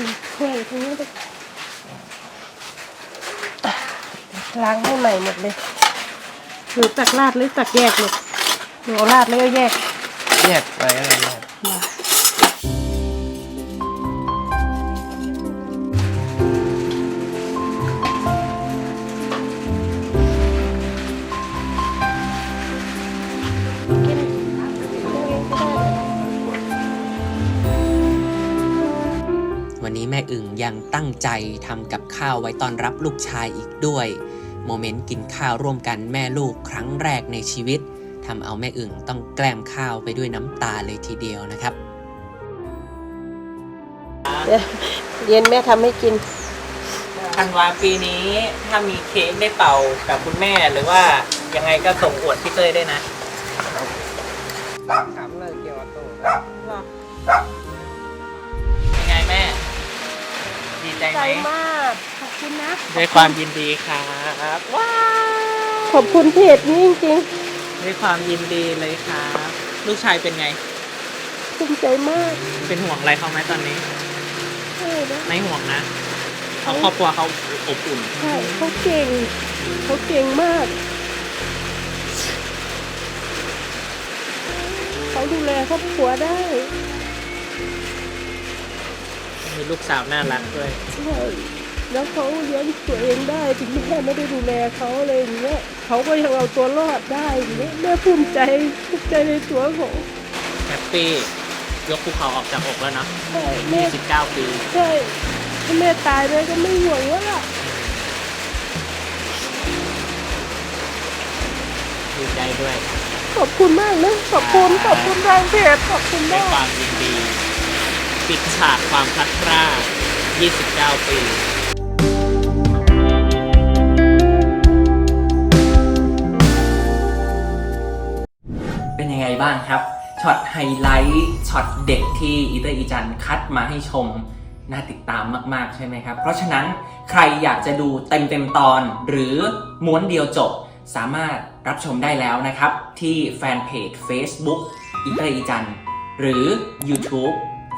มีถ้วยทั้งนี้ด้วยล้างให้ใหม่หมดเลยหรือตักราดหรือตักแยกเลยหนูเอาราดแล้วก็แยก แยกไปอะไรแยกมา ยังตั้งใจทำกับข้าวไว้ต้อนรับลูกชายอีกด้วย โมเมนต์กินข้าวร่วมกันแม่ลูกครั้งแรกในชีวิตทำเอาแม่อึ่งต้องแกล้มข้าวไปด้วยน้ำตาเลยทีเดียวนะครับเดี๋ยวเย็นแม่ทำให้กินธันวาปีนี้ถ้ามีเค้กได้เป่ากับคุณแม่หรือว่ายังไงก็ส่งอวดพี่เต้ยได้นะถามเลยเกี่ยวกับตัว ใจใจไหมมาก ขอบคุณนะด้วยความยินดีครับว้าวขอบคุณเพจนี้จริงด้วยความยินดีเลยครับลูกชายเป็นไง ๆภูมิใจมากเป็นห่วงอะไรเขาไหมตอนนี้ ใช่นะไม่ห่วงนะเขาครอบครัวเขาอบอุ่น ใช่เขาเก่งเขาเก่งมากเขาดูแลครอบครัวได้ มีลูกสาวน่ารักด้วย ใช่แล้วเขาเลี้ยงตัวเองได้ถึงแม่ไม่ได้ดูแลเขาอะไรอย่างเงี้ยเขาก็ยังเอาตัวรอดได้อย่างเงี้ยแม่ภูมิใจภูมิใจในตัวเขาแฮปปี้ ยกภูเขาออกจากอกแล้วเนาะใช่แม่29 ปี ใช่ถ้าแม่ตายเลยก็ไม่ห่วงแล้วล่ะดีใจด้วย ขอบคุณมากนะขอบคุณขอบคุณทางเพจขอบคุณด้วยมากความยินดี ปิดฉากความพัดพราก29 ปีเป็นยังไงบ้างครับ ช็อตไฮไลท์ช็อตเด็กที่อีเตอร์อีจันคัดมาให้ชม น่าติดตามมาก ๆ ใช่ไหมครับ เพราะฉะนั้นใครอยากจะดูเต็ม ๆ ตอน หรือม้วนเดียวจบ สามารถรับชมได้แล้วนะครับ ที่แฟนเพจ Facebook อีเตอร์อีจันหรือ YouTube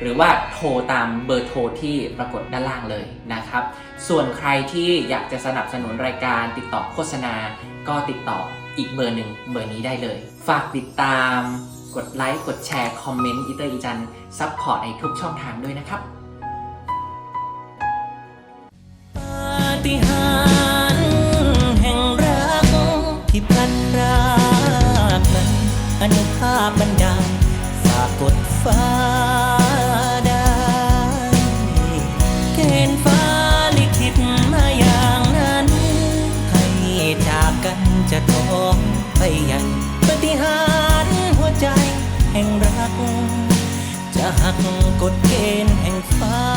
หรือว่าโทรตามเบอร์โทรที่ปรากฏด้านล่างเลยนะครับ ส่วนใครที่อยากจะสนับสนุนรายการติดต่อโฆษณา ก็ติดต่ออีกเบอร์หนึ่งเบอร์นี้ได้เลย ฝากติดตามกดไลค์กดแชร์ คอมเมนต์อีเตอร์อีจันซัพพอร์ตในทุกช่องทางด้วยนะครับปาฏิหาริ องไปยังปฏิหารหัวใจแห่งรัก จะหักกฎเกณฑ์แห่งฟ้า